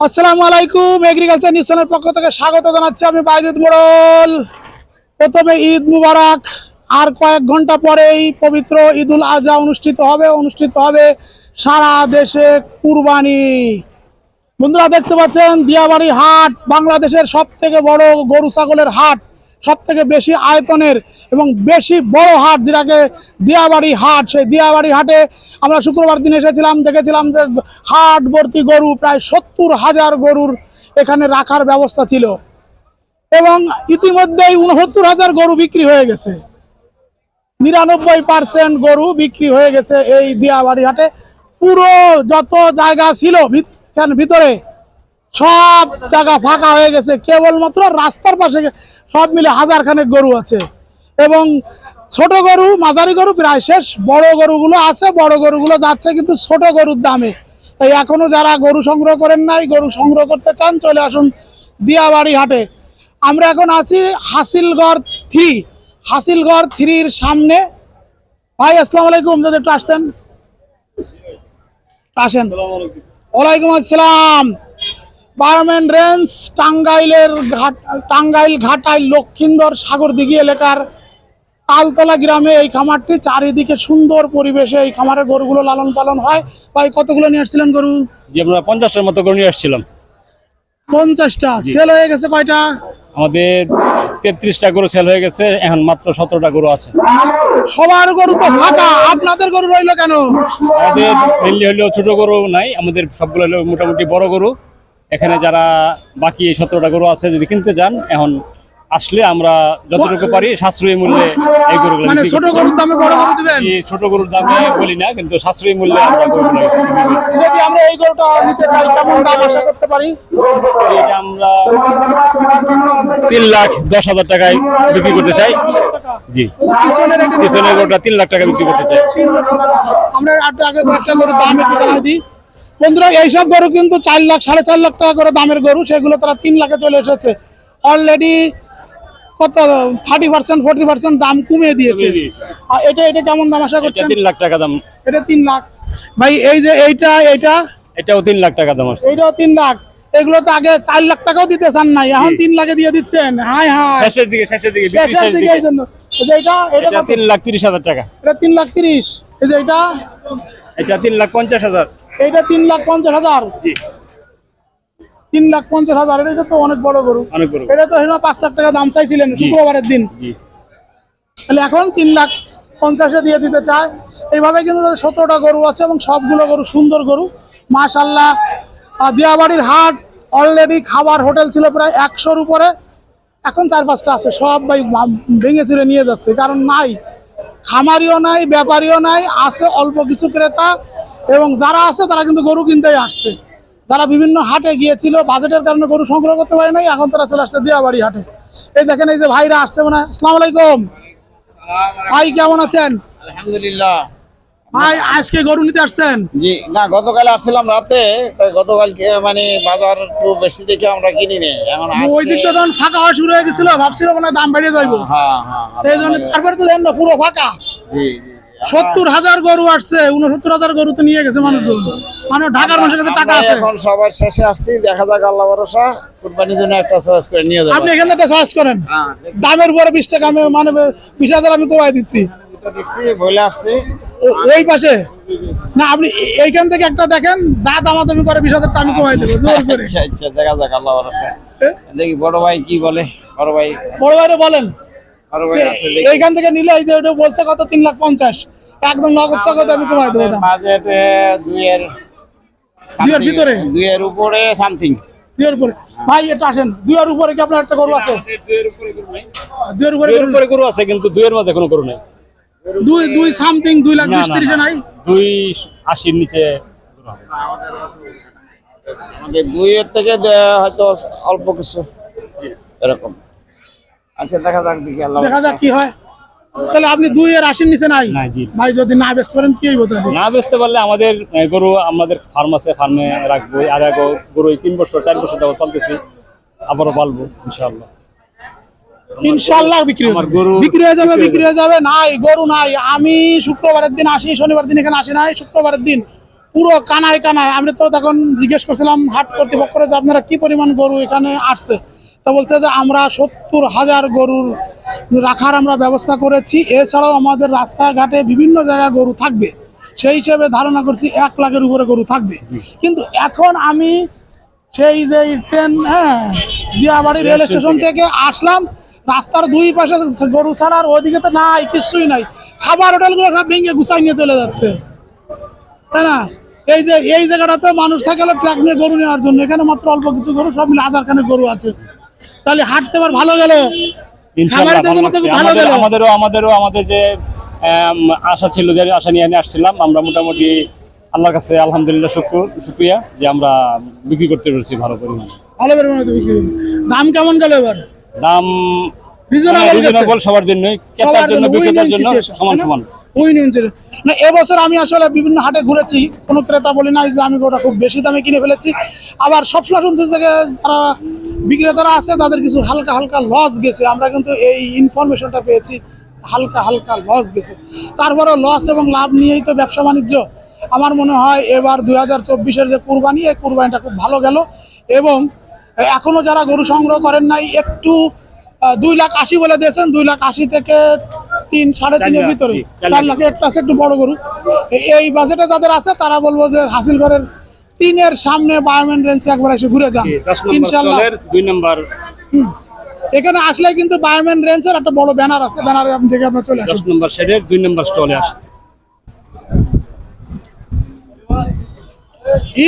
আসসালামু আলাইকুম agriculture news channel পক্ষ থেকে স্বাগত জানাচ্ছি আমি বাইজুদ মোড়ল। প্রথমে ঈদ মুবারক, আর কয়েক ঘণ্টা পরেই পবিত্র ঈদুল আজহা অনুষ্ঠিত হবে অনুষ্ঠিত হবে সারা দেশে কুরবানি। বন্ধুরা, দেখতে পাচ্ছেন, দিয়াবাড়ি হাট বাংলাদেশের সব থেকে বড় গরু ছাগলের হাট। সব থেকে বেশি আয়তনের এবং বেশি বড় হাট যেটাকে দিয়াবাড়ি হাট, সেই দিয়াবাড়ি হাটে আমরা শুক্রবার দিন এসেছিলাম, দেখেছিলাম যে হাট ভর্তি গরু প্রায় সত্তর হাজার গরুর এখানে রাখার ব্যবস্থা ছিল। এবং ইতিমধ্যেই উনসত্তর হাজার গরু বিক্রি হয়ে গেছে। নিরানব্বই পার্সেন্ট গরু বিক্রি হয়ে গেছে এই দিয়াবাড়ি হাটে। পুরো যত জায়গা ছিল ভিত- ভিতরে সব জায়গা ফাঁকা হয়ে গেছে। কেবলমাত্র রাস্তার পাশে সব মিলে হাজার খানেক গরু আছে। এবং ছোট গরু মাঝারি গরু প্রায় শেষ বড় গরুগুলো আছে বড় গরুগুলো যাচ্ছে কিন্তু ছোট গরুর দামে। তাই এখনও যারা গরু সংগ্রহ করেন নাই গরু সংগ্রহ করতে চান চলে আসুন দিয়াবাড়ি হাটে। আমরা এখন আছি হাসিলগড় থ্রি। হাসিলগড় থ্রির সামনে। ভাই আসসালামু আলাইকুম যদি একটু আসতেন। আসেন। ওয়ালাইকুম আসসালাম। বারমেন রেঞ্জ টাঙ্গাইলের ঘাট টাঙ্গাইল ঘাটাইল লক্ষিন্দর সাগর দিঘি এলাকার তালতলা গ্রামে এই খামারটি। চারিদিকে সুন্দর পরিবেশে এই খামারের গরুগুলো লালন পালন হয়। ভাই কতগুলো নিয়ে আসছিলেন গরু? যে আমরা পঞ্চাশটার মতো গরু নিয়ে আসছিলাম। পঞ্চাশটা। সেল হয়ে গেছে কয়টা? আমাদের তেত্রিশটা গরু সেল হয়ে গেছে এখন মাত্র সতেরোটা গরু আছে। সবার গরু তো ফাঁকা আপনাদের গরু রইল কেন? আমাদের মেনলি হলো ছোট গরু নাই আমাদের সবগুলো হলো মোটামুটি বড় গরু। এখানে যারা বাকি এই সতেরোটা গরু আছে যদি কিনতে চান এখন আসলে আমরা যতটুকু পারি সাশ্রয়ী মূল্যে এই গরুগুলো মানে ছোট গরুর দামে বড় গরু দিবেন? এই ছোট গরুর দামে বলি না কিন্তু সাশ্রয়ী মূল্যে আমরা গরুগুলো যদি আমরা এই গরুটা নিতে চাই কেমন দাম আশা করতে পারি? এটা আমরা তিন লাখ দশ হাজার টাকায় বিক্রি করতে চাই। জি। পিছনের গরুটা তিন লাখ টাকা বিক্রি করতে চাই। আমরা আগে একটা গরুর দাম একটু জানাই দিই। বন্ধুরা এইসব গরু কিন্তু চার লাখ সাড়ে চার লাখ টাকা করে দামের গরু সেগুলো তারা তিন লাখে চলে এসেছে। অলরেডি কত থার্টি পার্সেন্ট ফোর্টি পার্সেন্ট দাম কমিয়ে দিয়েছে। আর এটা এটা কেমন দাম আশা এটা করছেন? তিন লাখ টাকা দাম। এটা তিন লাখ। ভাই এই যে এইটা এইটা? এটাও তিন লাখ টাকা দাম এইটাও তিন লাখ। এগুলো তো আগে চার লাখ টাকাও দিতে চান নাই এখন তিন লাখে দিয়ে দিচ্ছেন। হাই হাই শেষের দিকে শেষের দিকে শেষের দিকে। এই জন্য। এটা এটা তিন লাখ তিরিশ হাজার টাকা। এটা তিন লাখ তিরিশ। এই যে এটা এটা তিন লাখ পঞ্চাশ হাজার। এইটা তিন লাখ পঞ্চাশ হাজার। তিন লাখ পঞ্চাশ হাজার এটা তো অনেক বড় গরু। এটা তো পাঁচ লাখ টাকা দাম চাইছিলেন শুক্রবারের দিন। তাহলে এখন তিন লাখ পঞ্চাশে দিয়ে দিতে চায়। এইভাবে কিন্তু তাদের সতেরোটা গরু আছে এবং সবগুলো গরু সুন্দর গরু। মাশাল্লাহ দিয়াবাড়ির হাট অলরেডি খাবার হোটেল ছিল প্রায় একশোর উপরে। এখন চার পাঁচটা আছে সব ভাই ভেঙে চুরে নিয়ে যাচ্ছে। কারণ নাই খামারিও নাই ব্যাপারীও নাই আছে অল্প কিছু ক্রেতা। এবং যারা আছে তারা কিন্তু গরু কিনতেই আসছে। যারা বিভিন্ন হাটে গিয়েছিল বাজেটের কারণে গরু সংগ্রহ করতে পারে নাই এখন তারা চলে আসছে দিয়াবাড়ি হাটে। এই দেখেন এই যে ভাইরা আসছে মানে আসসালামু আলাইকুম। ভাই কেমন আছেন? আলহামদুলিল্লাহ। ভাই আজকে গরু নিতে আসছেন? জি না গতকাল আসছিলাম রাতে মানে বাজার একটু বেশি দেখে আমরা কিনি নি এখন ওই দিকটা যখন ফাঁকা হওয়া শুরু হয়ে গেছিল ভাবছিল মানে দাম বেড়ে যাইবো। হ্যাঁ হ্যাঁ এই জন্য তারপরে তো দেখেন না পুরো ফাঁকা। জি। সত্তর হাজার গরু আসছে উনসত্তর হাজার গরু তো নিয়ে গেছে মানুষজন। মানে ঢাকার মানুষের কাছে টাকা আছে। এখন সবার শেষে আসছি দেখা যাক আল্লাহ ভরসা কুরবানির জন্য একটা চয়েস করে নিয়ে যাব। আপনি এখান থেকে চয়েস করেন। হ্যাঁ দামের উপরে বিশ টাকা আমি মানে বিশ হাজার আমি কমাই দিচ্ছি। দেখছি বলে আসছি। ওই পাশে? না আপনি এইখান থেকে একটা দেখেন যা দামাদামি করে বিশ হাজার টাকা আমি কমাই দেবো জোর করে। আচ্ছা আচ্ছা দেখা যাক আল্লাহ ভরসা। দেখি বড় ভাই কি বলে? বড় ভাই বড় ভাইরে বলেন। ভাই দেখি। এইখান থেকে নিলে এই যে ওটা বলছে কত? তিন লাখ পঞ্চাশ। একদম নগদ সকত আমি কমাই দেবো দাম বাজেটে দুইয়ের দুইয়ের something- ভিতরে? দুইয়ের উপরে সামথিং দুইয়ের উপরে। ভাই এটা আসেন। দুইয়ের উপরে কি আপনার একটা গরু আছে? দুইয়ের উপরে দুইয়ের উপরে গরু আছে কিন্তু দুইয়ের মধ্যে কোনো গরু নেই। দুই দুই সামথিং দুই লাখ বিশ তিরিশে নাই? দুই আশির নিচে গরু হবে। না। আমাদের দুইয়ের থেকে হয়তো অল্প কিছু। এরকম। আচ্ছা দেখা যাক দেখি আল্লাহ দেখা যাক কি হয়। তাহলে আপনি দুই এর আশির নিচে নাই? ভাই যদি না বেচতে পারেন কি হইব তাহলে? না বেচতে পারলে আমাদের গরু আমাদের ফার্ম আছে ফার্মে রাখব আর এক গরু তিন বছর চার বছর পালতেছি আবারও পালবো ইনশাল্লাহ বিক্রি হয়ে যাবে। গরু বিক্রি হয়ে যাবে বিক্রি হয়ে যাবে নাই গরু নাই। আমি শুক্রবারের দিন আসি শনিবার দিন এখানে আসি নাই শুক্রবারের দিন পুরো কানায় কানায়। আমি তো তখন জিজ্ঞেস করছিলাম হাট কর্তৃপক্ষরা যে আপনারা কি পরিমাণ গরু এখানে আসছে? তা বলছে যে আমরা সত্তর হাজার গরুর রাখার আমরা ব্যবস্থা করেছি। এছাড়াও আমাদের রাস্তাঘাটে বিভিন্ন জায়গায় গরু থাকবে। সেই হিসেবে ধারণা করছি এক লাখের উপরে গরু থাকবে। কিন্তু এখন আমি সেই যে ট্রেন হ্যাঁ দিয়াবাড়ি রেল স্টেশন থেকে আসলাম। রাস্তার দুই পাশে গরু ছাড়ার ওইদিকে তো নাই কিছুই নাই। খাবার হোটেলগুলো সব ভেঙে গুছাই নিয়ে চলে যাচ্ছে। তাই না? এই যে এই জায়গাটাতে মানুষ থাকে ট্রাক নিয়ে গরু নেওয়ার জন্য। এখানে মাত্র অল্প কিছু গরু সব মিলে হাজার খানে গরু আছে। তাহলে হাঁটতে পার ভালো গেল। ইনশাআল্লাহ। আমাদেরও আমাদেরও আমাদের যে আশা ছিল যে আশা নিয়ে আমি আসছিলাম আমরা মোটামুটি আল্লাহর কাছে আলহামদুলিল্লাহ শুক্র শুক্রিয়া যে আমরা বিক্রি করতে পেরেছি ভালো পরিমাণে। ভালো পরিমাণে। দাম কেমন গেল এবার? দাম রিজনেবল সবার জন্যই ক্রেতার জন্য জন্য বিক্রেতার জন্য সমান সমান। না, এবছর আমি আসলে বিভিন্ন হাটে ঘুরেছি, কোনো ক্রেতা বলি নাই যে আমি ওটা খুব বেশি দামে কিনে ফেলেছি। আবার সবসময় শুনতেছে যে যারা বিক্রেতারা আছে, তাদের কিছু হালকা হালকা লস গেছে। আমরা কিন্তু এই ইনফরমেশনটা পেয়েছি, হালকা হালকা লস গেছে। তারপরেও লস এবং লাভ নিয়েই তো ব্যবসা বাণিজ্য। আমার মনে হয় এবার দুই হাজার চব্বিশের যে কুরবানি, এই কুরবানিটা খুব ভালো গেল। এবং এখনও যারা গরু সংগ্রহ করেন নাই, একটু দুই লাখ আশি বলে দিয়েছেন, দুই লাখ আশি থেকে তিন সাড়ে তিনের ভিতরে। চার লাখে। একটা আছে একটু বড় গরু। এই বাজেটে যাদের আছে তারা বলব যে হাসিল ঘরের তিনের সামনে বায়োমেন রেঞ্জ একবার এসে ঘুরে যান। ইনশাল্লাহ। দুই নম্বর। এখানে আসলে কিন্তু বায়োমেন রেঞ্জের একটা বড় ব্যানার আছে ব্যানারে আপনি থেকে আপনার চলে আসুন। নম্বর শেডের দুই নম্বর স্টলে আসে ই